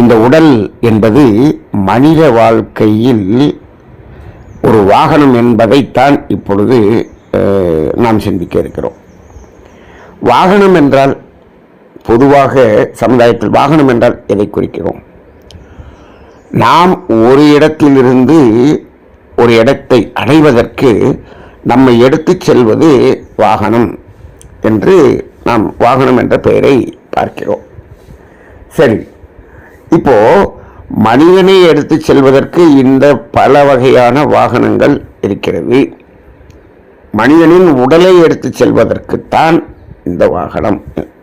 இந்த உடல் என்பது மனித வாழ்க்கையில் ஒரு வாகனம் என்பதைத்தான் இப்பொழுது நாம் சிந்திக்க இருக்கிறோம். வாகனம் என்றால் பொதுவாக சமுதாயத்தில் வாகனம் என்றால் எதை குறிக்கிறோம்? நாம் ஒரு இடத்திலிருந்து ஒரு இடத்தை அடைவதற்கு நம்மை எடுத்துச் செல்வது வாகனம் என்று நாம் வாகனம் என்ற பெயரை பார்க்கிறோம். சரி இப்போ மனிதனை எடுத்து செல்வதற்கு இந்த பல வகையான வாகனங்கள் இருக்கிறது. மனிதனின் உடலை எடுத்து செல்வதற்குத்தான் இந்த வாகனம்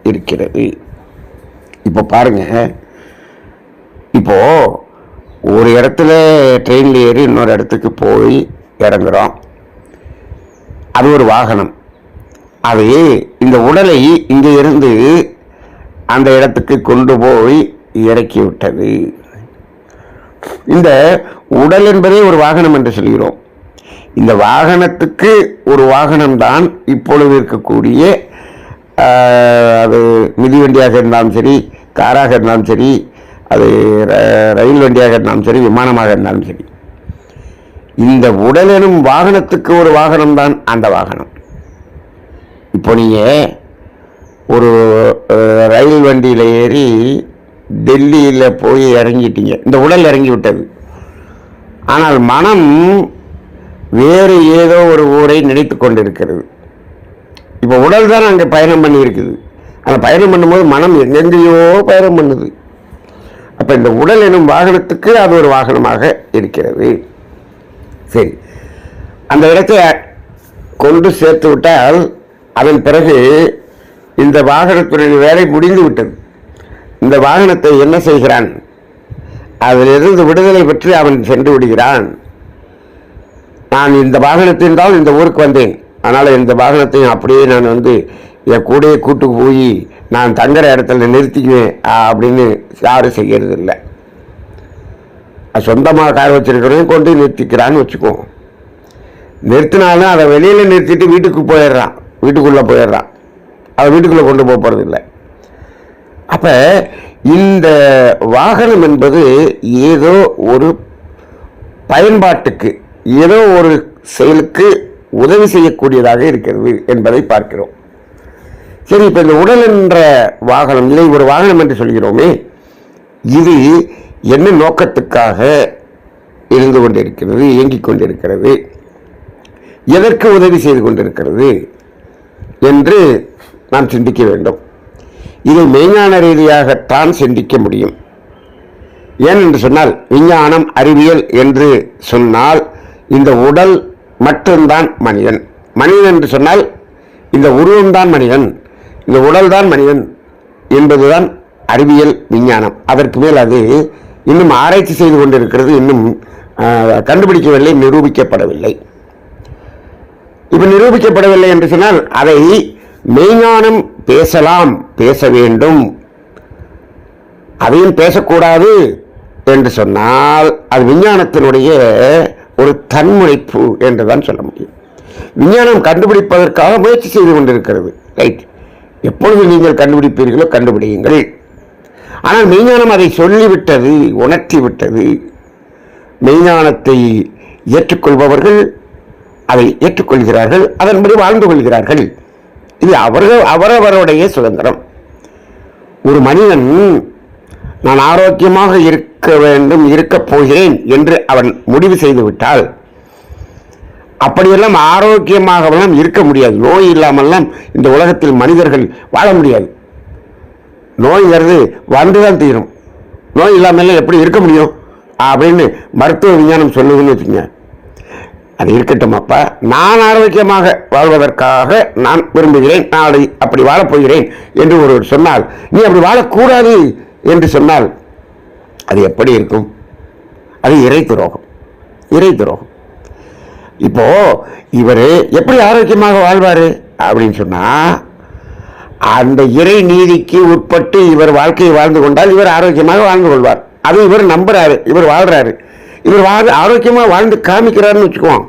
இருக்கிறது. இப்போ பாருங்க. இப்போ ஒரு இடத்துல ட்ரெயினில் ஏறி இன்னொரு இடத்துக்கு போய் இறங்குறோம். அது ஒரு வாகனம். அது இந்த உடலை இங்கே இருந்து அந்த இடத்துக்கு கொண்டு போய் இறக்கிவிட்டது. இந்த உடல் என்பதே ஒரு வாகனம் என்று சொல்கிறோம். இந்த வாகனத்துக்கு ஒரு வாகனம்தான் இப்பொழுது இருக்கக்கூடிய அது மிதிவண்டியாக இருந்தாலும் சரி காராக இருந்தாலும் சரி அது ர- ரயில் வண்டியாக இருந்தாலும் சரி விமானமாக இருந்தாலும் சரி. இந்த உடல் எனும் வாகனத்துக்கு ஒரு வாகனம்தான் அந்த வாகனம். இப்போ நீங்கள் ஒரு ரயில் வண்டியில் ஏறி டெல்லியில் போய் இறங்கிட்டீங்க. இந்த உடல் இறங்கி விட்டது. ஆனால் மனம் வேறு ஏதோ ஒரு ஊரை நினைத்து கொண்டிருக்கிறது. இப்போ உடல் தான் அங்கே பயணம் பண்ணியிருக்குது. அந்த பயணம் பண்ணும்போது மனம் எங்கெங்கேயோ பயணம் பண்ணுது. அப்போ இந்த உடல் எனும் வாகனத்துக்கு அது ஒரு வாகனமாக இருக்கிறது. சரி. அந்த இடத்தை கொண்டு சேர்த்து விட்டால் அதன் பிறகு இந்த வாகனத்துடைய வேலை முடிந்து விட்டது. இந்த வாகனத்தை என்ன செய்கிறான்? அதிலிருந்து விடுதலை பெற்று அவன் சென்று விடுகிறான். நான் இந்த வாகனத்தின் தான் இந்த ஊருக்கு வந்தேன். அதனால் இந்த வாகனத்தையும் அப்படியே நான் வந்து என் கூடயே கூட்டு போய் நான் தங்குற இடத்துல நிறுத்திக்குவேன் ஆ, அப்படின்னு யாரும் செய்கிறது இல்லை சொந்தமாக கார் வச்சிருக்கிறவன் கொண்டு நிறுத்திக்கிறான்னு வச்சுக்கோ. நிறுத்தினாலும் அதை வெளியில் நிறுத்திட்டு வீட்டுக்கு போயிடுறான். வீட்டுக்குள்ளே போயிடுறான். அதை வீட்டுக்குள்ளே கொண்டு போகிறது இல்லை அப்போ இந்த வாகனம் என்பது ஏதோ ஒரு பயன்பாட்டுக்கு ஏதோ ஒரு செயலுக்கு உதவி செய்யக்கூடியதாக இருக்கிறது என்பதை பார்க்கிறோம். சரி இப்போ இந்த உடல் என்ற வாகனம் இதை ஒரு வாகனம் என்று சொல்கிறோமே இது என்ன நோக்கத்துக்காக இருந்து கொண்டிருக்கிறது இயங்கிக் கொண்டிருக்கிறது எதற்கு உதவி செய்து கொண்டிருக்கிறது என்று நாம் சிந்திக்க வேண்டும். இதை மெய்ஞான ரீதியாகத்தான் சிந்திக்க முடியும். ஏன் என்று சொன்னால் விஞ்ஞானம் அறிவியல் என்று சொன்னால் இந்த உடல் மட்டும்தான் மனிதன். மனிதன் என்று சொன்னால் இந்த உருவம்தான் மனிதன். இந்த உடல்தான் மனிதன் என்பதுதான் அறிவியல் விஞ்ஞானம். அதற்கு மேல் அது இன்னும் ஆராய்ச்சி செய்து கொண்டிருக்கிறது இன்னும் கண்டுபிடிக்கவில்லை நிரூபிக்கப்படவில்லை. இப்போ நிரூபிக்கப்படவில்லை என்று சொன்னால் அதை மெய்ஞானம் பேசலாம் பேச வேண்டும். அதையும் பேசக்கூடாது என்று சொன்னால் அது விஞ்ஞானத்தினுடைய ஒரு தன்முனைப்பு என்றுதான் சொல்ல முடியும். விஞ்ஞானம் கண்டுபிடிப்பதற்காக முயற்சி செய்து கொண்டிருக்கிறது. ரைட் எப்பொழுது நீங்கள் கண்டுபிடிப்பீர்களோ கண்டுபிடியுங்கள். ஆனால் மெய்ஞானம் அதை சொல்லிவிட்டது உணர்த்தி விட்டது மெய்ஞானத்தை ஏற்றுக்கொள்பவர்கள் அதை ஏற்றுக்கொள்கிறார்கள் அதன்படி வாழ்ந்து கொள்கிறார்கள். இது அவர்கள் அவரவருடைய சுதந்திரம். ஒரு மனிதன் நான் ஆரோக்கியமாக இருக்க வேண்டும் இருக்கப் போகிறேன் என்று அவன் முடிவு செய்துவிட்டால் அப்படியெல்லாம் ஆரோக்கியமாகவெல்லாம் இருக்க முடியாது. நோய் இல்லாமல்லாம் இந்த உலகத்தில் மனிதர்கள் வாழ முடியாது. நோய்ங்கிறது வந்துதான் தீரும். நோய் இல்லாமல் எப்படி இருக்க முடியும்? அப்படின்னு மருத்துவ விஞ்ஞானம் சொல்லுதுன்னு வச்சுங்க அது இருக்கட்டும் அப்பா. நான் ஆரோக்கியமாக வாழ்வதற்காக நான் விரும்புகிறேன். நாளை அப்படி வாழப்போகிறேன் என்று ஒருவர் சொன்னால் நீ அப்படி வாழக்கூடாது என்று சொன்னால் அது எப்படி இருக்கும்? அது இறை துரோகம் இறை துரோகம் இப்போ இவர் எப்படி ஆரோக்கியமாக வாழ்வார் அப்படின்னு சொன்னால் அந்த இறை நீதிக்கு உட்பட்டு இவர் வாழ்க்கையை வாழ்ந்து கொண்டால் இவர் ஆரோக்கியமாக வாழ்ந்து கொள்வார். அது இவர் நம்புறாரு. இவர் வாழ்றாரு. இவர் வாழ் ஆரோக்கியமாக வாழ்ந்து காமிக்கிறாருன்னு வச்சுக்குவோம்.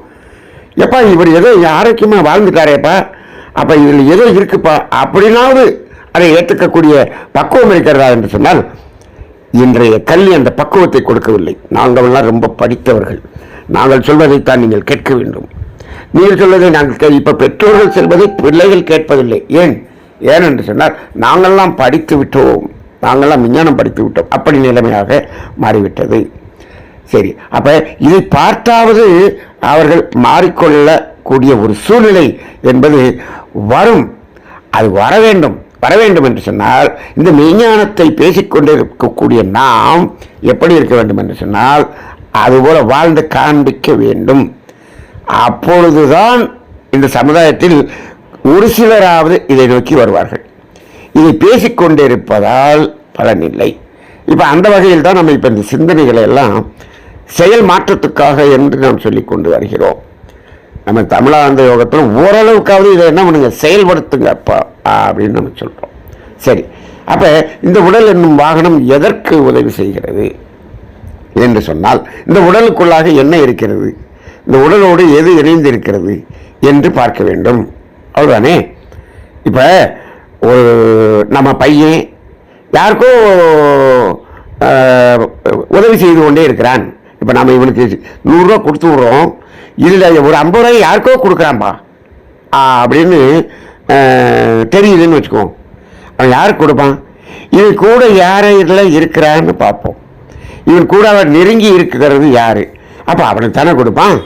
எப்பா இவர் ஏதோ ஆரோக்கியமாக வாழ்ந்துட்டாரேப்பா. அப்போ இதில் ஏதோ இருக்குப்பா. அப்படின்னாவது அதை ஏற்றுக்கக்கூடிய பக்குவம் இருக்கிறதா என்று சொன்னால் இன்றைய கல்வி அந்த பக்குவத்தை கொடுக்கவில்லை. நாங்கள்லாம் ரொம்ப படித்தவர்கள். நாங்கள் சொல்வதைத்தான் நீங்கள் கேட்க வேண்டும். நீங்கள் சொல்வதை நாங்கள் கே- பெற்றோர்கள் செல்வதை பிள்ளைகள் கேட்பதில்லை. ஏன்? ஏன் என்று சொன்னால் நாங்கள்லாம் படித்து விட்டோம். நாங்கள்லாம் விஞ்ஞானம் படித்து விட்டோம். அப்படி நிலைமையாக மாறிவிட்டது. சரி அப்ப இதை பார்த்தாவது அவர்கள் மாறிக்கொள்ளக்கூடிய ஒரு சூழ்நிலை என்பது வரும். அது வர வேண்டும் வர வேண்டும் என்று சொன்னால் இந்த மெய்ஞானத்தை பேசிக்கொண்டிருக்கக்கூடிய நாம் எப்படி இருக்க வேண்டும் என்று சொன்னால் அதுபோல வாழ்ந்து காண்பிக்க வேண்டும். அப்பொழுதுதான் இந்த சமுதாயத்தில் ஒரு சிலராவது இதை நோக்கி வருவார்கள். இதை பேசிக்கொண்டிருப்பதால் பலனில்லை இப்போ அந்த வகையில் தான் நம்ம இப்போ இந்த சிந்தனைகளை எல்லாம் செயல் மாற்றத்துக்காக என்று நாம் சொல்லி கொண்டு வருகிறோம். நம்ம தமிழாந்த யோகத்தில் ஓரளவுக்காவது இதை என்ன பண்ணுங்க செயல்படுத்துங்கப்பா அப்படின்னு நம்ம சொல்கிறோம் சரி அப்போ இந்த உடல் என்னும் வாகனம் எதற்கு உதவி செய்கிறது என்று சொன்னால் இந்த உடலுக்குள்ளாக என்ன இருக்கிறது இந்த உடலோடு எது இணைந்து இருக்கிறது என்று பார்க்க வேண்டும். அவ்வளோதானே இப்போ ஒரு நம்ம பையன் யாருக்கோ உதவி செய்து கொண்டே இருக்கிறான். இப்போ நம்ம இவனுக்கு நூறுரூவா கொடுத்து விட்றோம். இதில் ஒரு ஐம்பது ரூபாய் யாருக்கோ கொடுக்குறான்பா? அப்படின்னு தெரியுதுன்னு வச்சுக்குவோம் அவன் யாருக்கு கொடுப்பான்? இவன் கூட யாரையில் இருக்கிறான்னு பார்ப்போம். இவன் கூட அவன் நெருங்கி இருக்கிறது யார்? அப்போ அவனுக்கு தானே கொடுப்பான்?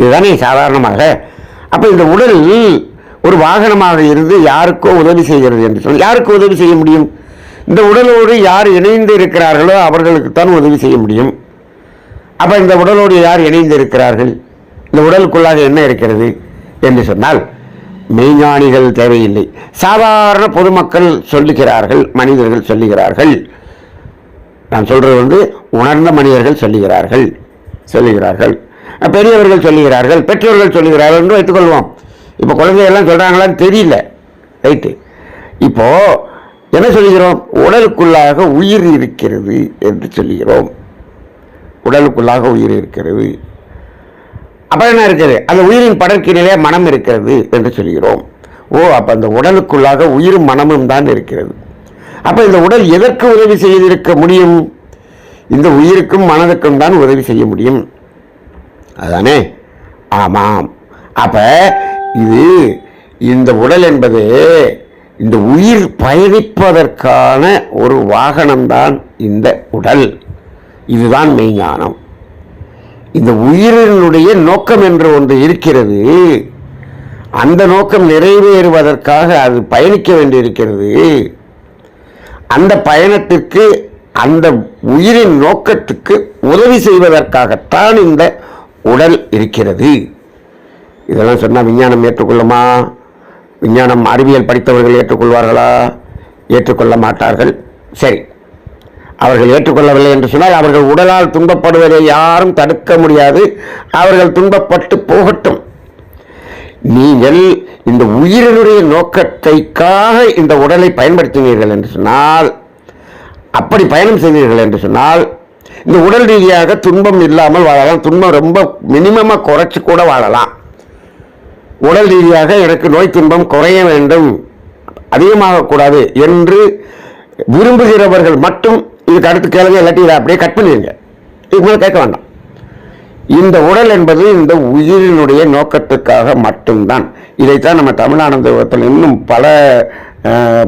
இதுதானே சாதாரணமாக. அப்போ இந்த உடல் ஒரு வாகனமாக இருந்து யாருக்கோ உதவி செய்கிறது என்று சொல்லி யாருக்கு உதவி செய்ய முடியும்? இந்த உடலோடு யார் இணைந்து இருக்கிறார்களோ அவர்களுக்கு தான் உதவி செய்ய முடியும். அப்போ இந்த உடலோடு யார் இணைந்து இருக்கிறார்கள் இந்த உடலுக்குள்ளாக என்ன இருக்கிறது என்று சொன்னால் மெய்ஞானிகள் தேவையில்லை. சாதாரண பொதுமக்கள் சொல்லுகிறார்கள் மனிதர்கள் சொல்லுகிறார்கள். நான் சொல்கிறது வந்து உணர்ந்த மனிதர்கள் சொல்லுகிறார்கள் சொல்லுகிறார்கள். பெரியவர்கள் சொல்லுகிறார்கள் பெற்றோர்கள் சொல்லுகிறார்கள் என்று வைத்துக்கொள்வோம். இப்போ குழந்தைகள்லாம் சொல்கிறாங்களான்னு தெரியல. ரைட்டு இப்போது என்ன சொல்லுகிறோம்? உடலுக்குள்ளாக உயிர் இருக்கிறது என்று சொல்லுகிறோம். உடலுக்குள்ளாக உயிர் இருக்கிறது. அப்புறம் என்ன இருக்குது? அந்த உயிரின் படற்கினிலே மனம் இருக்கிறது என்று சொல்கிறோம். ஓ அப்போ அந்த உடலுக்குள்ளாக உயிரும் மனமும் தான் இருக்கிறது. அப்போ இந்த உடல் எதற்கு உதவி செய்திருக்க முடியும்? இந்த உயிருக்கும் மனதுக்கும் தான் உதவி செய்ய முடியும். அதானே? ஆமாம். அப்போ இது இந்த உடல் என்பது இந்த உயிர் பயணிப்பதற்கான ஒரு வாகனம்தான் இந்த உடல். இதுதான் மெய்ஞானம் இந்த உயிரினுடைய நோக்கம் என்று ஒன்று இருக்கிறது அந்த நோக்கம் நிறைவேறுவதற்காக அது பயணிக்க வேண்டியிருக்கிறது. அந்த பயணத்திற்கு அந்த உயிரின் நோக்கத்துக்கு உதவி செய்வதற்காகத்தான் இந்த உடல் இருக்கிறது. இதெல்லாம் சொன்னால் விஞ்ஞானம் ஏற்றுக்கொள்ளுமா? விஞ்ஞானம் அறிவியல் படித்தவர்கள் ஏற்றுக்கொள்வார்களா? ஏற்றுக்கொள்ள மாட்டார்கள். சரி அவர்கள் ஏற்றுக்கொள்ளவில்லை என்று சொன்னால் அவர்கள் உடலால் துன்பப்படுவதை யாரும் தடுக்க முடியாது. அவர்கள் துன்பப்பட்டு போகட்டும். நீங்கள் இந்த உயிரினுடைய நோக்கத்தைக்காக இந்த உடலை பயன்படுத்தினீர்கள் என்று சொன்னால் அப்படி பயணம் செய்தீர்கள் என்று சொன்னால் இந்த உடல் ரீதியாக துன்பம் இல்லாமல் வாழலாம். துன்பம் ரொம்ப மினிமமாக குறைச்சி கூட வாழலாம். உடல் ரீதியாக எனக்கு நோய் துன்பம் குறைய வேண்டும். அதிகமாகக்கூடாது என்று விரும்புகிறவர்கள் மட்டும் இதுக்கு அடுத்து கேளுங்க இல்லாட்டி இதை அப்படியே கட் பண்ணிடுங்க இதுக்கு மேலே கேட்க வேண்டாம். இந்த உடல் என்பது இந்த உயிரினுடைய நோக்கத்துக்காக மட்டும்தான். இதைத்தான் நம்ம தமிழானந்த இன்னும் பல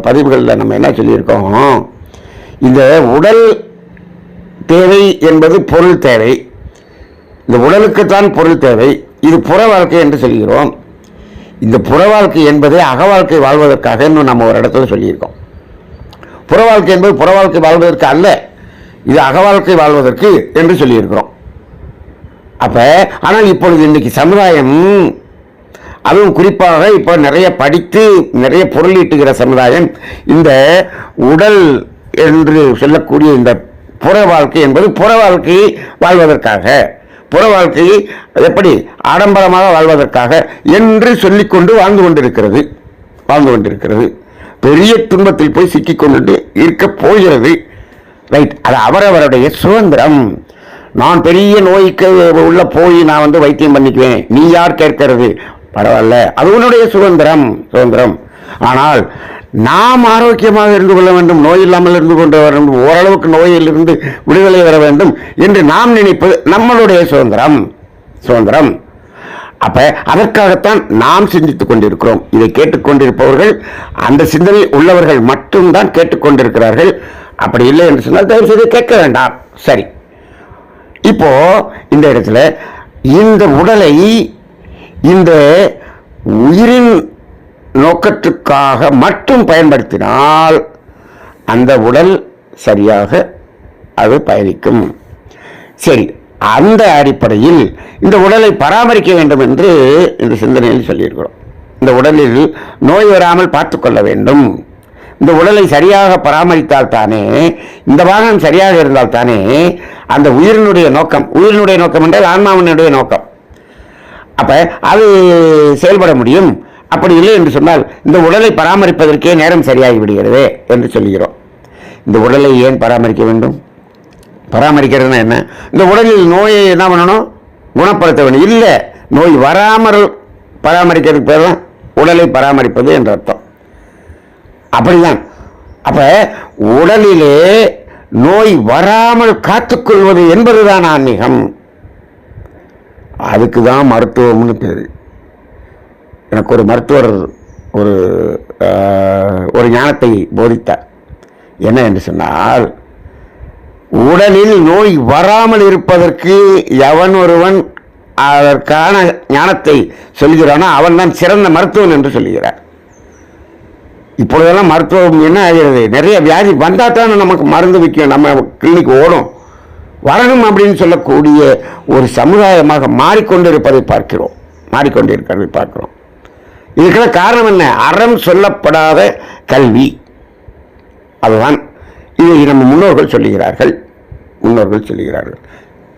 பதிவுகளில் நம்ம என்ன சொல்லியிருக்கோம்? இந்த உடல் தேவை என்பது பொருள் தேவை. இந்த உடலுக்குத்தான் பொருள் தேவை. இது புற வாழ்க்கை என்று சொல்கிறோம். இந்த புற வாழ்க்கை என்பதே அக வாழ்க்கை வாழ்வதற்காக இன்னும் நம்ம ஒரு இடத்துல சொல்லியிருக்கோம். புற வாழ்க்கை என்பது புற வாழ்க்கை வாழ்வதற்கு அல்ல. இது அக வாழ்க்கை வாழ்வதற்கு என்று சொல்லியிருக்கிறோம். அப்ப ஆனால் இப்பொழுது இன்னைக்கு சமுதாயம் அதுவும் குறிப்பாக இப்போ நிறைய படித்து நிறைய பொருளீட்டுகிற சமுதாயம் இந்த உடல் என்று சொல்லக்கூடிய இந்த புற வாழ்க்கை என்பது புற வாழ்க்கையை வாழ்வதற்காக புற வாழ்க்கையை எப்படி ஆடம்பரமாக வாழ்வதற்காக என்று சொல்லிக்கொண்டு வாழ்ந்து கொண்டிருக்கிறது. வாழ்ந்து கொண்டிருக்கிறது. பெரிய துன்பத்தில் போய் சிக்கிக் கொண்டு இருக்க போகிறது. ரைட் அது அவரவருடைய சுதந்திரம். நான் பெரிய நோய்க்கு உள்ள போய் நான் வந்து வைத்தியம் பண்ணிக்குவேன். நீ யார் கேட்கிறது? பரவாயில்ல. அது உன்னுடைய சுதந்திரம். சுதந்திரம். ஆனால் நாம் ஆரோக்கியமாக இருந்து கொள்ள வேண்டும். நோய் இல்லாமல் இருந்து கொண்டு வர வேண்டும். ஓரளவுக்கு நோயிலிருந்து விடுதலை வர வேண்டும் என்று நாம் நினைப்பது நம்மளுடைய சுதந்திரம். சுதந்திரம். அப்ப அதற்காகத்தான் நாம் சிந்தித்துக் கொண்டிருக்கிறோம். இதை கேட்டுக்கொண்டிருப்பவர்கள் அந்த சிந்தனை உள்ளவர்கள் மட்டும்தான் கேட்டுக்கொண்டிருக்கிறார்கள். அப்படி இல்லை என்று சொன்னால் தயவு செய்து கேட்க வேண்டாம். சரி. இப்போ இந்த இடத்துல இந்த உடலை இந்த உயிரின் நோக்கத்துக்காக மட்டும் பயன்படுத்தினால் அந்த உடல் சரியாக அது பயணிக்கும். சரி. அந்த அடிப்படையில் இந்த உடலை பராமரிக்க வேண்டும் என்று இந்த சிந்தனையில் சொல்லியிருக்கிறோம். இந்த உடலில் நோய் வராமல் பார்த்துக்கொள்ள வேண்டும். இந்த உடலை சரியாக பராமரித்தால் தானே இந்த பாகம் சரியாக இருந்தால் தானே அந்த உயிரினுடைய நோக்கம் உயிரினுடைய நோக்கம் என்றால் ஆன்மாவினுடைய நோக்கம். அப்போ அது செயல்பட முடியும். அப்படி இல்லை என்று சொன்னால் இந்த உடலை பராமரிப்பதற்கே நேரம் சரியாகி விடுகிறது என்று சொல்கிறோம் இந்த உடலை ஏன் பராமரிக்க வேண்டும்? பராமரிக்கிறதுனா என்ன? இந்த உடலில் நோயை என்ன பண்ணணும்? குணப்படுத்த வேண்டும் இல்லை நோய் வராமல் பராமரிக்கிறதுக்கு பேர் தான் உடலை பராமரிப்பது என்ற அர்த்தம். அப்படிதான். அப்போ உடலிலே நோய் வராமல் காத்துக்கொள்வது என்பதுதான் ஆன்மீகம். அதுக்கு தான் மருத்துவம்னு பேர். எனக்கு ஒரு மருத்துவர் ஒரு ஒரு ஞானத்தை போதித்தார். என்ன என்று சொன்னால் உடலில் நோய் வராமல் இருப்பதற்கு எவன் ஒருவன் அதற்கான ஞானத்தை சொல்கிறானோ அவன் தான் சிறந்த மருத்துவன் என்று சொல்கிறார். இப்பொழுதெல்லாம் மருத்துவம் என்ன ஆகிறது? நிறைய வியாதி வந்தால் தான் நமக்கு மருந்து விற்கும் நம்ம கிளினிக் ஓடும். வரணும் அப்படின்னு சொல்லக்கூடிய ஒரு சமுதாயமாக மாறிக்கொண்டிருப்பதை பார்க்கிறோம். மாறிக்கொண்டிருக்கிறதை பார்க்கிறோம். இதுக்கெல்லாம் காரணம் என்ன? அறம் சொல்லப்படாத கல்வி. அதுதான் இதை நம்ம முன்னோர்கள் சொல்லுகிறார்கள். முன்னோர்கள் சொல்கிறார்கள்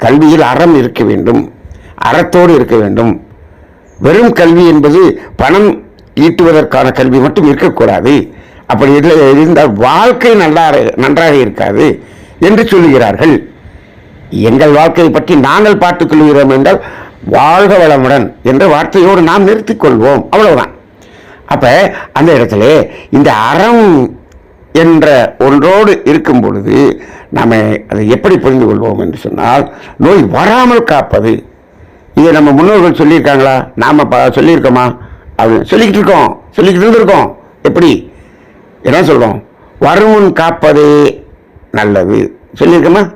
கல்வியில் அறம் இருக்க வேண்டும் அறத்தோடு இருக்க வேண்டும். வெறும் கல்வி என்பது பணம் ஈட்டுவதற்கான கல்வி மட்டும் இருக்கக்கூடாது. அப்படி இல்லை இருந்தால் வாழ்க்கை நல்லா நன்றாக இருக்காது என்று சொல்லுகிறார்கள். எங்கள் வாழ்க்கையை பற்றி நாங்கள் பார்த்துக் கொள்கிறோம் என்றால் வாழ்க வளமுடன் என்ற வார்த்தையோடு நாம் நிறுத்திக் கொள்வோம். அவ்வளவுதான். அப்போ அந்த இடத்துல இந்த அறம் என்ற ஒன்றோடு இருக்கும் பொழுது நாம் அதை எப்படி புரிந்து கொள்வோம் என்று சொன்னால் நோய் வராமல் காப்பது. இதை நம்ம முன்னோர்கள் சொல்லியிருக்காங்களா? நாம் ப- சொல்லியிருக்கோமா? அப்படின்னு சொல்லிக்கிட்டு இருக்கோம் சொல்லிக்கிட்டு இருந்திருக்கோம். எப்படி? என்ன சொல்கிறோம் வருமுன் காப்பதே நல்லது. சொல்லியிருக்கோமா?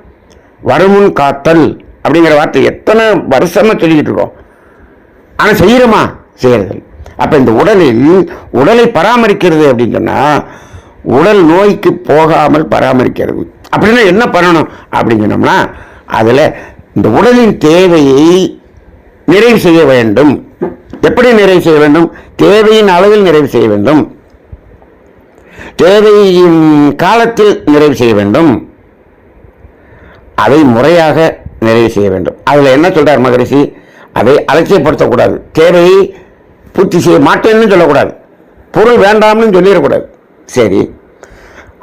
வருமுன் காத்தல் அப்படிங்கிற வார்த்தை எத்தனை வருஷமாக சொல்லிக்கிட்டு இருக்கோம். ஆனால் செய்கிறோமா செய்கிறது அப்போ இந்த உடலில் உடலை பராமரிக்கிறது அப்படின்னு சொன்னால் உடல் நோய்க்கு போகாமல் பராமரிக்கிறது. அப்படின்னா என்ன பண்ணணும்? அப்படின்னு சொன்னோம்னா அதில் இந்த உடலின் தேவையை நிறைவு செய்ய வேண்டும். எப்படி நிறைவு செய்ய வேண்டும்? தேவையின் அளவில் நிறைவு செய்ய வேண்டும். தேவையின் காலத்தில் நிறைவு செய்ய வேண்டும். அதை முறையாக நிறைவு செய்ய வேண்டும். அதில் என்ன சொல்கிறார் மகரிஷி? அதை அலட்சியப்படுத்தக்கூடாது. தேவையை பூர்த்தி செய்ய மாட்டேன்னு சொல்லக்கூடாது. பொருள் வேண்டாம்னு சொல்லிடக்கூடாது. சரி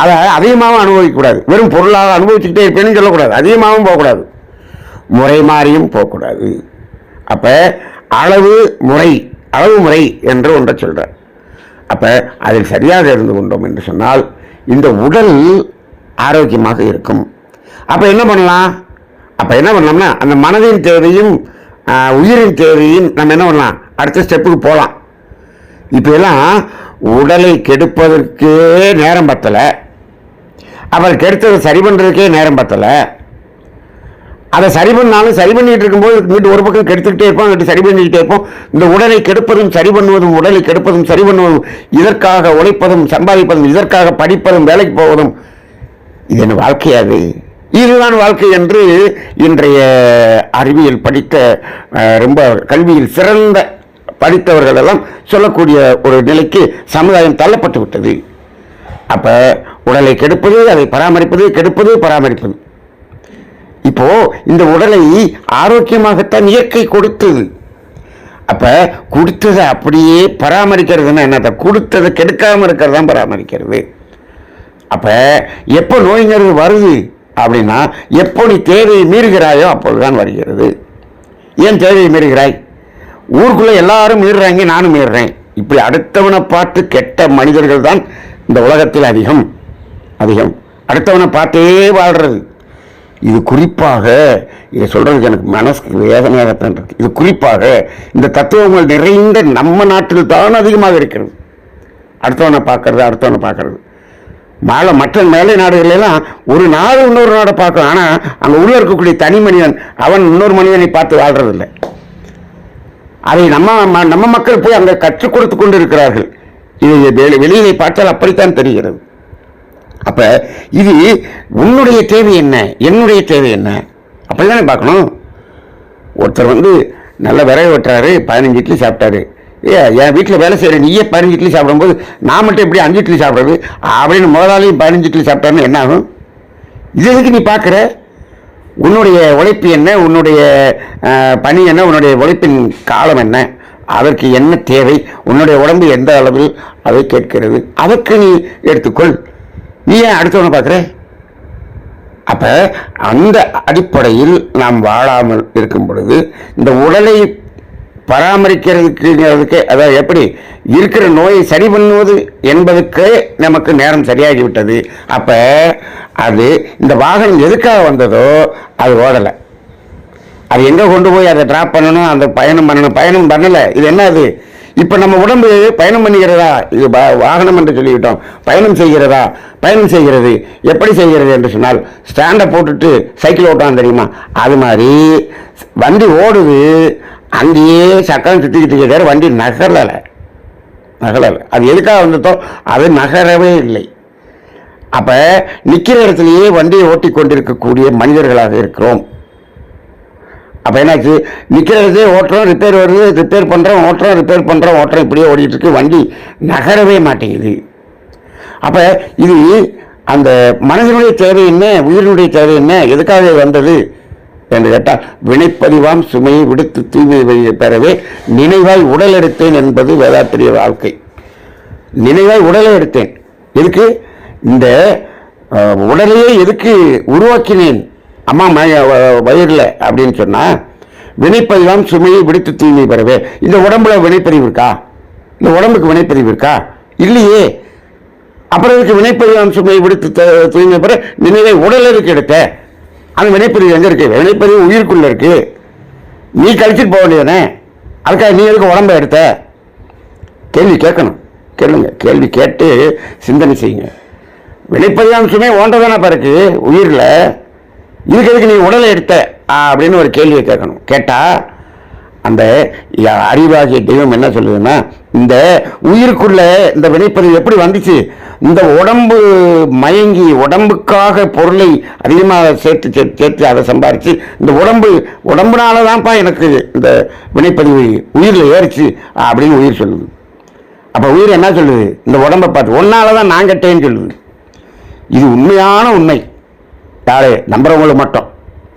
அதை அதிகமாகவும் அனுபவிக்கக்கூடாது. வெறும் பொருளாக அனுபவிச்சுக்கிட்டே இருப்பேன்னு சொல்லக்கூடாது. அதிகமாகவும் போகக்கூடாது. முறை மாறியும் போகக்கூடாது. அப்போ அளவு முறை அளவு முறை என்று ஒன்றை சொல்கிறார் அப்போ அதில் சரியாக இருந்து கொண்டோம் என்று சொன்னால் இந்த உடல் ஆரோக்கியமாக இருக்கும். அப்போ என்ன பண்ணலாம்? அப்போ என்ன பண்ணோம்னா அந்த மனதின் தேவையும் உயிரின் தேவையும் நம்ம என்ன பண்ணலாம்? அடுத்த ஸ்டெப்புக்கு போகலாம். இப்போ எல்லாம் உடலை கெடுப்பதற்கே நேரம் பத்தலை. அவர் கெடுத்ததை சரி பண்ணுறதுக்கே நேரம் பத்தலை. அதை சரி பண்ணாலும் சரி பண்ணிட்டு இருக்கும்போது இங்கிட்டு ஒரு பக்கம் கெடுத்துக்கிட்டே இருப்போம் அங்கிட்டு சரி பண்ணிக்கிட்டே இருப்போம். இந்த உடலை கெடுப்பதும் சரி பண்ணுவதும் உடலை கெடுப்பதும் சரி பண்ணுவதும் இதற்காக உழைப்பதும் சம்பாதிப்பதும் இதற்காக படிப்பதும் வேலைக்கு போவதும் இது என்ன வாழ்க்கையாது இதுதான் வாழ்க்கை என்று இன்றைய அறிவியல் படித்த ரொம்ப கல்வியில் சிறந்த படித்தவர்கள் எல்லாம் சொல்லக்கூடிய ஒரு நிலைக்கு சமுதாயம் தள்ளப்பட்டு விட்டது. அப்போ உடலை கெடுப்பது அதை பராமரிப்பது கெடுப்பது பராமரிப்பது. இப்போ இந்த உடலை ஆரோக்கியமாகத்தான் இயற்கை கொடுத்தது. அப்ப கொடுத்ததை அப்படியே பராமரிக்கிறதுன்னா என்னத்தை? கொடுத்ததை கெடுக்காமல் இருக்கிறது தான் பராமரிக்கிறது. அப்ப எப்போ நோய்ங்கிறது வருது அப்படின்னா எப்போ நீ தேவையை மீறுகிறாயோ அப்பொழுதுதான் வருகிறது. ஏன் தேவையை மீறுகிறாய்? ஊருக்குள்ள எல்லாரும் மீறுறாங்க நானும் மீறுறேன். இப்படி அடுத்தவனை பார்த்து கெட்ட மனிதர்கள் தான் இந்த உலகத்தில் அதிகம். அதிகம். அடுத்தவனை பார்த்தே வாழ்றது. இது குறிப்பாக இதை சொல்றதுக்கு எனக்கு மனசுக்கு வேதனையாகத்தான் இருக்கு. இது குறிப்பாக இந்த தத்துவங்கள் நிறைந்த நம்ம நாட்டில் தான் அதிகமாக இருக்கிறது. அடுத்தவனை பார்க்கறது அடுத்தவனை பார்க்கறது. மேலே மற்ற மேலை நாடுகளெல்லாம் ஒரு நாடு இன்னொரு நாடை பார்க்கும் ஆனால் அங்கே உள்ள இருக்கக்கூடிய தனி மனிதன் அவன் இன்னொரு மனிதனை பார்த்து வாழ்றதில்லை. அதை நம்ம ம- நம்ம மக்கள் போய் அங்கே கற்றுக் கொடுத்து கொண்டு இருக்கிறார்கள் இது வெளி- வெளியிலே பார்த்தால் அப்படித்தான் தெரிகிறது. அப்ப இது உன்னுடைய தேவை என்ன? என்னுடைய தேவை என்ன? அப்படி தானே பார்க்கணும். ஒருத்தர் வந்து நல்ல விரைவு வெட்டுறாரு பதினஞ்சு இட்லி சாப்பிட்டாரு. ஏ என் வீட்டில் வேலை செய்கிற நீயே பதினஞ்சு இட்லி சாப்பிடும்போது நான் மட்டும் எப்படி அஞ்சு இட்லி சாப்பிட்றது? அப்படின்னு முதலாளியும் பதினஞ்சு இட்லி சாப்பிட்டாருன்னு என்ன ஆகும்? இது எதுக்கு நீ பார்க்குற? உன்னுடைய உழைப்பு என்ன? உன்னுடைய பணி என்ன? உன்னுடைய உழைப்பின் காலம் என்ன? அதற்கு என்ன தேவை? உன்னுடைய உடம்பு எந்த அளவில் அதை கேட்கிறது? அதற்கு நீ எடுத்துக்கொள். நீ ஏன் அடுத்தவனை பார்க்குற? அப்ப அந்த அடிப்படையில் நாம் வாழாமல் இருக்கும் பொழுது இந்த உடலை பராமரிக்கிறதுக்குங்கிறதுக்கு அதாவது எப்படி இருக்கிற நோயை சரி பண்ணுவது என்பதுக்கு நமக்கு நேரம் சரியாகிவிட்டது. அப்போ அப்ப அது இந்த வாகனம் எதுக்காக வந்ததோ அது ஓடலை. அது எங்கே கொண்டு போய் அதை ட்ராப் பண்ணணும் அந்த பயணம் பண்ணணும் பயணம் பண்ணலை. இது என்ன அது? இப்போ நம்ம உடம்பு பயணம் பண்ணுகிறதா இது வாகனம் என்று சொல்லிவிட்டோம். பயணம் செய்கிறதா? பயணம் செய்கிறது. எப்படி செய்கிறது என்று சொன்னால் ஸ்டாண்டை போட்டுட்டு சைக்கிள் ஓட்டான் தெரியுமா? அது மாதிரி வண்டி ஓடுது அங்கேயே சக்கரம் சுற்றிக்கிட்டு இருக்கிற வண்டி நகரலை. நகரலை. அது எதுக்காக வந்ததோ அது நகரவே இல்லை. அப்போ நிற்கிற இடத்துலையே வண்டியை ஓட்டி கொண்டிருக்கக்கூடிய மனிதர்களாக இருக்கிறோம். அப்போ என்னாச்சு? நிக்கிற நிற்கிறது ஓட்டுறோம் ரிப்பேர் வருது ரிப்பேர் பண்ணுறோம் ஓட்டுறோம் ரிப்பேர் பண்ணுறோம் ஓட்டுறோம் இப்படியே ஓடிட்டுருக்கு. வண்டி நகரவே மாட்டேங்குது. அப்போ இது அந்த மனதினுடைய தேவை என்ன? உயிரினுடைய தேவை என்ன? எதுக்காக வந்தது? என்று கேட்டால் வினைப்பதிவாம் சுமையை விடுத்து தூய்மை பெறவே நினைவாய் உடல் எடுத்தேன் என்பது வேதாத்திரிய வாழ்க்கை. நினைவாய் உடலை எடுத்தேன். எதுக்கு? இந்த உடலையே எதுக்கு உருவாக்கினேன்? அம்மா மய அப்படின்னு சொன்னால் வினைப்பதிவாம் சுமையை விடுத்து தூய்மை பெறவே. இந்த உடம்புல வினைப்பதிவு இருக்கா? இந்த உடம்புக்கு வினைப்பதிவு இருக்கா? இல்லையே. அப்புறம் இதுக்கு வினைப்பதிவாம் சுமையை விடுத்து தூய்மை பெற? நினைவை உடலுக்கு எடுத்த? அந்த வினைப்பதிவு எங்கே இருக்கு? வினைப்பதிவு உயிருக்குள்ளே இருக்கு. நீ கழிச்சிட்டு போக வேண்டியதானே அதுக்காக நீ எதுக்கு உடம்ப எடுத்த? கேள்வி கேட்கணும். கேளுங்க. கேள்வி கேட்டு சிந்தனை செய்யுங்க. வினைப்பதிவாம்சமே ஓண்டதானே பிறகு? உயிரில். இதுக்கு எதுக்கு நீ உடலை எடுத்த? ஆ, அப்படின்னு ஒரு கேள்வியை கேட்கணும். கேட்டால் அந்த யா- அறிவாகிய தெய்வம் என்ன சொல்லுதுன்னா இந்த உயிருக்குள்ள இந்த வினைப்பதிவு எப்படி வந்துச்சு? இந்த உடம்பு மயங்கி உடம்புக்காக பொருளை அதிகமாக சேர்த்து சேர்த்து சேர்த்து அதை சம்பாரித்து இந்த உடம்பு உடம்புனால தான்ப்பா எனக்கு இந்த வினைப்பதிவு உயிரில் ஏறிச்சு அப்படின்னு உயிர் சொல்லுது. அப்போ உயிர் என்ன சொல்லுது? இந்த உடம்பை பார்த்து ஒன்னால தான் நான் கட்டேன்னு சொல்லுது. இது உண்மையான உண்மை. யாரு நம்புறவங்களுக்கு மட்டும்.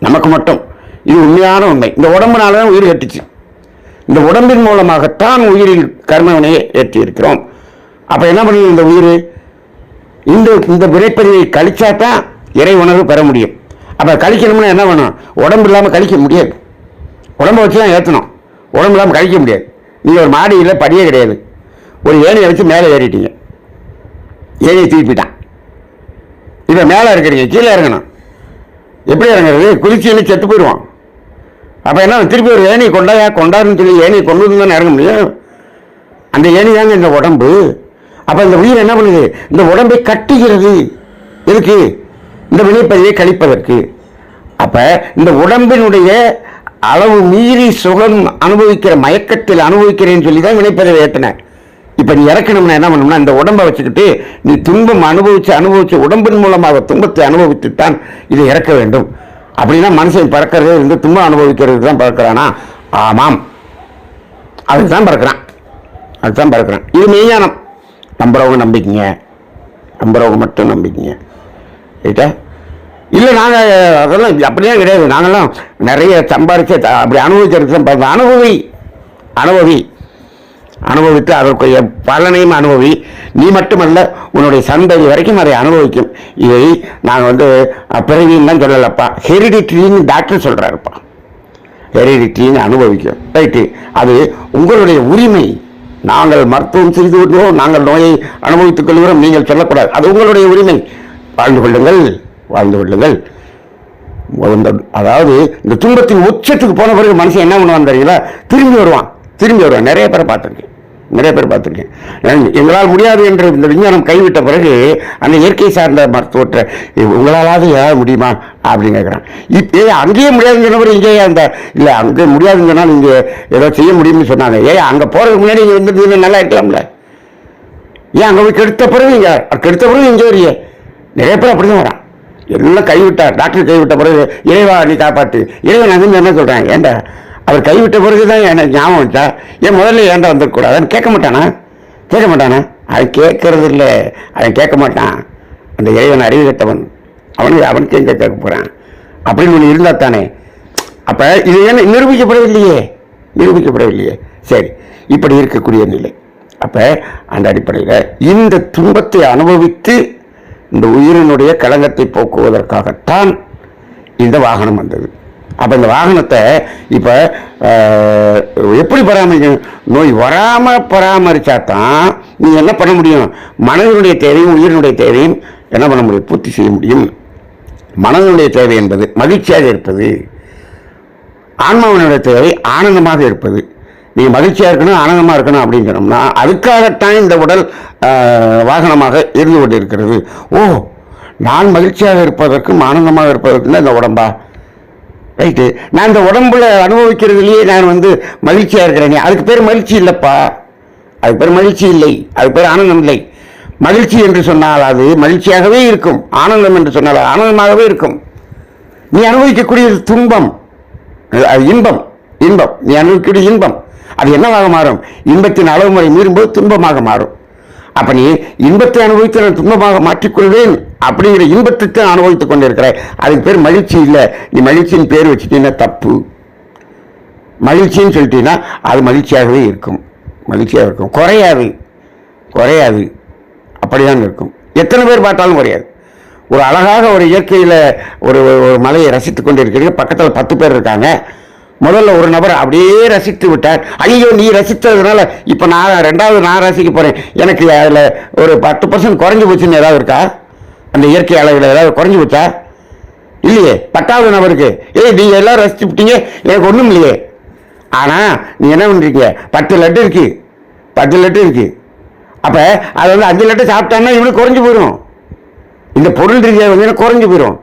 நமக்கு மட்டும். இது உண்மையான உண்மை. இந்த உடம்புனால தான் உயிர் கட்டுச்சு இந்த உடம்பின் மூலமாகத்தான் உயிரில் கர்மவினையை ஏற்றி இருக்கிறோம் அப்போ என்ன பண்ணுது இந்த உயிர்? இந்த இந்த விரைப்பதியை கழிச்சா தான் இறை உணர்வு பெற முடியும். அப்போ கழிக்கணும்னா என்ன வேணும் உடம்பு இல்லாமல் கழிக்க முடியாது. உடம்ப வச்சு தான் ஏற்றணும் உடம்பு இல்லாமல் கழிக்க முடியாது. நீங்கள் ஒரு மாடியில் படியே கிடையாது. ஒரு ஏணியை வச்சு மேலே ஏறிட்டீங்க. ஏணியை திருப்பிட்டான். இப்போ மேலே இருக்கிறீங்க கீழே இறங்கணும். எப்படி இறங்குறது? குதிச்சு செத்து போயிடுவான். அப்போ என்ன திருப்பி ஒரு ஏணி கொண்டாயா? கொண்டாருன்னு சொல்லி ஏணி கொண்டு வந்து தானே இறங்க முடியும்? அந்த ஏணி தாங்க இந்த உடம்பு. அப்போ இந்த உயிர் என்ன பண்ணுது? இந்த உடம்பை கட்டுகிறது. எதுக்கு? இந்த வினைப்பதிவை கழிப்பதற்கு. அப்போ இந்த உடம்பினுடைய அளவு மீறி சுகம் அனுபவிக்கிற மயக்கத்தில் அனுபவிக்கிறேன்னு சொல்லி தான் வினைப்பதிவை ஏற்றினேன் இப்போ நீ இறக்கணும்னா என்ன பண்ணணும்னா இந்த உடம்பை வச்சுக்கிட்டு நீ துன்பம் அனுபவித்து அனுபவித்து உடம்பின் மூலமாக துன்பத்தை அனுபவித்துத்தான் இதை இறக்க வேண்டும். அப்படின்னா மனுஷன் பறக்கிறதே இருந்து துன்பம் அனுபவிக்கிறது தான் பறக்கிறானா? ஆமாம். அதுதான் பறக்கிறான். அதுதான் பறக்கிறான். இது மெய்ஞானம். நம்புறவங்க நம்பிக்கைங்க. நம்புறவங்க மட்டும் நம்பிக்கைங்க. ரைட்டா? இல்லை நாங்கள் அதெல்லாம் அப்படியே கிடையாது. நாங்கெல்லாம் நிறைய சம்பாரிச்சு அப்படி அனுபவிச்சிருக்கு தான் பார்த்தோம். அனுபவி. அனுபவி. அனுபவித்து அதற்குரிய பலனையும் அனுபவி நீ மட்டுமல்ல உன்னுடைய சந்ததி வரைக்கும் அதை அனுபவிக்கும். இதை நாங்கள் வந்து பிறவின்னு தான் சொல்லலப்பா. ஹெரிடிட்ரின்னு டாக்டர் சொல்கிறாருப்பா ஹெரிடிட்ரின்னு அனுபவிக்கும். ரைட்டு அது உங்களுடைய உரிமை. நாங்கள் மருத்துவம் செய்து விடுவோம் நாங்கள் நோயை அனுபவித்துக் கொள்கிறோம் நீங்கள் சொல்லக்கூடாது. அது உங்களுடைய உரிமை. வாழ்ந்து கொள்ளுங்கள் வாழ்ந்து கொள்ளுங்கள். அதாவது இந்த துன்பத்தின் உச்சத்துக்கு போன பிறகு மனுஷன் என்ன பண்ணுவான் தெரியல திரும்பி வருவான். திரும்பி வருவான். நிறைய பேரை பார்த்துருக்கேன். நிறைய பேர் பார்த்துருக்கேன். எங்களால் முடியாது என்று இந்த விஞ்ஞானம் கைவிட்ட பிறகு அந்த இயற்கை சார்ந்த மருத்துவத்தை உங்களாலாவது ஏதாவது முடியுமா? அப்படின்னு கேட்குறான். இப்போ அங்கேயே முடியாதுங்கிறவர் இங்கேயே அந்த இல்லை அங்கே முடியாதுன்னு சொன்னால் இங்கே ஏதோ செய்ய முடியும்னு சொன்னாங்க. ஏன் அங்கே போகிறதுக்கு முன்னாடி இங்கே வந்து நல்லா இருக்கலாம்ல. ஏன் அங்கே போய் கெடுத்த பிறகு இங்கே கெடுத்த பிறகு இங்கே வரையே? நிறைய பேர் அப்படி தான் வரான். எல்லாம் கைவிட்டார் டாக்டர் கைவிட்ட பிறகு இறைவா நீ காப்பாற்று. இறைவன் அங்கே என்ன சொல்கிறேன் ஏன்டா அவர் கைவிட்ட பிறகு தான் எனக்கு ஞாபகம் வச்சா ஏன் முதல்ல ஏன்டா வந்துடக்கூடாதுன்னு கேட்க மாட்டானா? கேட்க மாட்டானா? அவன் கேட்கறது இல்லை அவன் கேட்க மாட்டான். அந்த இறைவன் அறிவு கட்டவன். அவனுக்கு அவனுக்கு எங்கே கேட்க போகிறான் அப்படின்னு ஒன்று இருந்தால் தானே. அப்போ இது என்ன நிரூபிக்கப்படவில்லையே. நிரூபிக்கப்படவில்லையே. சரி இப்படி இருக்கக்கூடிய நிலை. அப்போ அந்த அடிப்படையில் இந்த துன்பத்தை அனுபவித்து இந்த உயிரினுடைய களங்கத்தை போக்குவதற்காகத்தான் இந்த வாகனம் வந்தது. அப்போ இந்த வாகனத்தை இப்போ எப்படி பராமரிக்கணும் நோய் வராமல் பராமரித்தா தான் நீ என்ன பண்ண முடியும்? மனதினுடைய தேவையும் உயிரினுடைய தேவையும் என்ன பண்ண முடியும்? பூர்த்தி செய்ய முடியும். மனதினுடைய தேவை என்பது மகிழ்ச்சியாக இருப்பது. ஆன்மாவினுடைய தேவை ஆனந்தமாக இருப்பது. நீ மகிழ்ச்சியாக இருக்கணும் ஆனந்தமாக இருக்கணும் அப்படின்னு சொன்னோம்னா அதுக்காகத்தான் இந்த உடல் வாகனமாக இருந்து கொண்டிருக்கிறது. ஓ நான் மகிழ்ச்சியாக இருப்பதற்கும் ஆனந்தமாக இருப்பதற்கும் தான் இந்த உடம்பா? ரைட்டு நான் இந்த உடம்புல அனுபவிக்கிறதுலேயே நான் வந்து மகிழ்ச்சியாக இருக்கிறேனே. அதுக்கு பேர் மகிழ்ச்சி இல்லைப்பா. அதுக்கு பேர் மகிழ்ச்சி இல்லை. அதுக்கு பேர் ஆனந்தம் இல்லை. மகிழ்ச்சி என்று சொன்னால் அது மகிழ்ச்சியாகவே இருக்கும். ஆனந்தம் என்று சொன்னால் ஆனந்தமாகவே இருக்கும். நீ அனுபவிக்கக்கூடியது துன்பம். அது இன்பம். இன்பம். நீ அனுபவிக்கக்கூடிய இன்பம். அது என்னவாக மாறும்? இன்பத்தின் அளவு முறை மீறும்போது துன்பமாக மாறும். அப்ப நீ இன்பத்தை அனுபவித்து நான் துன்பமாக மாற்றிக்கொள்வேன் அப்படிங்கிற இன்பத்தை தான் அனுபவித்துக் கொண்டிருக்கிறேன் அதுக்கு பேர் மகிழ்ச்சி இல்லை. நீ மகிழ்ச்சியின் பேர் வச்சுட்டீங்கன்னா தப்பு. மகிழ்ச்சின்னு சொல்லிட்டீங்கன்னா அது மகிழ்ச்சியாகவே இருக்கும். மகிழ்ச்சியாக இருக்கும். குறையாது. குறையாது. அப்படிதான் இருக்கும். எத்தனை பேர் பார்த்தாலும் குறையாது. ஒரு அழகாக ஒரு இயற்கையில் ஒரு ஒரு மலையை ரசித்து கொண்டு இருக்கிறீங்க பக்கத்தில் பத்து பேர் இருக்காங்க. முதல்ல ஒரு நபர் அப்படியே ரசித்து விட்டார். ஐயோ நீ ரசித்ததுனால இப்போ நான் ரெண்டாவது நான் ரசிக்க போகிறேன் எனக்கு அதில் ஒரு பத்து பர்சன்ட் குறைஞ்சி போச்சுன்னு ஏதாவது இருக்கா? அந்த இயற்கை அளவில் ஏதாவது குறைஞ்சி போச்சா? இல்லையே. பத்தாவது நபருக்கு. ஏய் நீங்கள் எல்லாம் ரசித்து விட்டீங்க. எனக்கு ஒன்றும் இல்லையே. ஆனால் நீ என்ன பண்ணுறீங்க பத்து லட்டு இருக்கு. பத்து லட்டு இருக்கு. அப்போ அதை வந்து அஞ்சு லட்டு சாப்பிட்டான்னா இவனுக்கு குறைஞ்சி போயிடும் இந்த பொருள் ரீதியாக வந்து குறைஞ்சி போயிடும்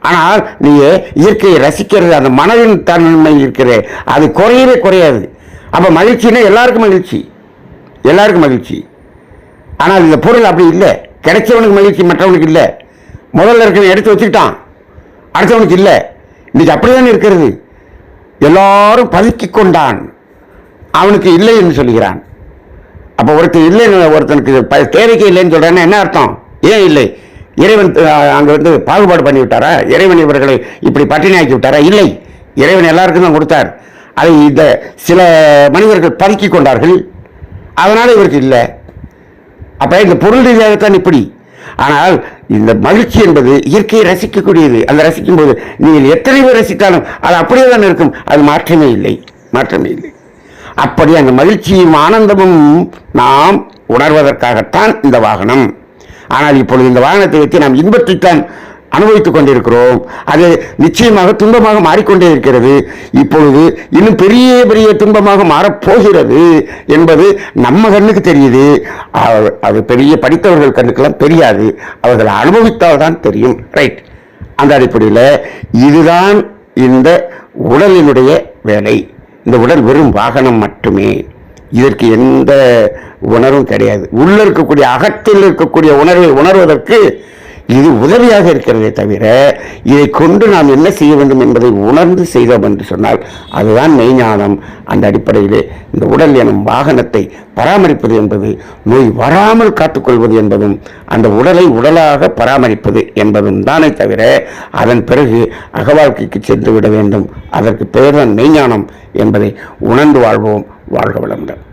ஆனால் நீ இயற்கையை ரசிக்கிறது அந்த மனதின் தன்மை இருக்கிற. அது குறையவே குறையாது. அப்போ மகிழ்ச்சின்னா எல்லாருக்கும் மகிழ்ச்சி. எல்லாருக்கும் மகிழ்ச்சி. ஆனால் இந்த பொருள் அப்படி இல்லை. கிடைச்சவனுக்கு மகிழ்ச்சி மற்றவனுக்கு இல்லை. முதல்ல இருக்கிறவன் எடுத்து வச்சுக்கிட்டான். அடுத்தவனுக்கு இல்லை. இன்னைக்கு அப்படிதான் இருக்கிறது. எல்லாரும் பதுக்கி கொண்டான். அவனுக்கு இல்லை என்று சொல்கிறான். அப்போ ஒருத்தன் இல்லைன்னு ஒருத்தனுக்கு தேவைக்கு இல்லைன்னு சொல்கிறேன்னா என்ன அர்த்தம்? ஏன் இல்லை? இறைவன் அங்கே வந்து பாகுபாடு பண்ணி விட்டாரா இறைவன் இவர்களை இப்படி பட்டினியாக்கி விட்டாரா இல்லை. இறைவன் எல்லாருக்கும் தான் கொடுத்தார். அதை இந்த சில மனிதர்கள் பதுக்கிக் கொண்டார்கள். அதனால் இவருக்கு இல்லை. அப்போ இந்த பொருள் ரீதியாகத்தான் இப்படி. ஆனால் இந்த மகிழ்ச்சி என்பது இயற்கையை ரசிக்கக்கூடியது. அந்த ரசிக்கும் போது நீங்கள் எத்தனை பேர் ரசித்தாலும் அது அப்படியே தான் இருக்கும். அது மாற்றமே இல்லை. மாற்றமே இல்லை. அப்படி அந்த மகிழ்ச்சியும் ஆனந்தமும் நாம் உணர்வதற்காகத்தான் இந்த வாகனம். ஆனால் இப்பொழுது இந்த வாகனத்தை வைத்து நாம் இன்பத்தைத்தான் அனுபவித்துக் கொண்டிருக்கிறோம். அது நிச்சயமாக துன்பமாக மாறிக்கொண்டே இருக்கிறது. இப்பொழுது இன்னும் பெரிய பெரிய துன்பமாக மாறப்போகிறது என்பது நம்ம கண்ணுக்கு தெரியுது. அது பெரிய படித்தவர்கள் கண்ணுக்கெல்லாம் தெரியாது. அவர்கள் அனுபவித்தால் தான் தெரியும். ரைட். அந்த அடிப்படையில் இதுதான் இந்த உடலினுடைய வேலை. இந்த உடல் வெறும் வாகனம் மட்டுமே. இதற்கு எந்த உணர்வும் கிடையாது. உள்ளே இருக்கக்கூடிய அகத்தில் இருக்கக்கூடிய உணர்வை உணர்வதற்கு இது உதவியாக இருக்கிறதே தவிர இதை கொண்டு நாம் என்ன செய்ய வேண்டும் என்பதை உணர்ந்து செய்தோம் என்று சொன்னால் அதுதான் மெய்ஞானம். அந்த அடிப்படையிலே இந்த உடல் எனும் வாகனத்தை பராமரிப்பது என்பது நோய் வராமல் காத்துக்கொள்வது என்பதும் அந்த உடலை உடலாக பராமரிப்பது என்பதும் தானே தவிர அதன் பிறகு அகவாழ்க்கைக்கு சென்று விட வேண்டும். அதற்கு பெயர்தான் மெய்ஞானம் என்பதை உணர்ந்து வாழ்வோம். வாழ்க வளமுடன்.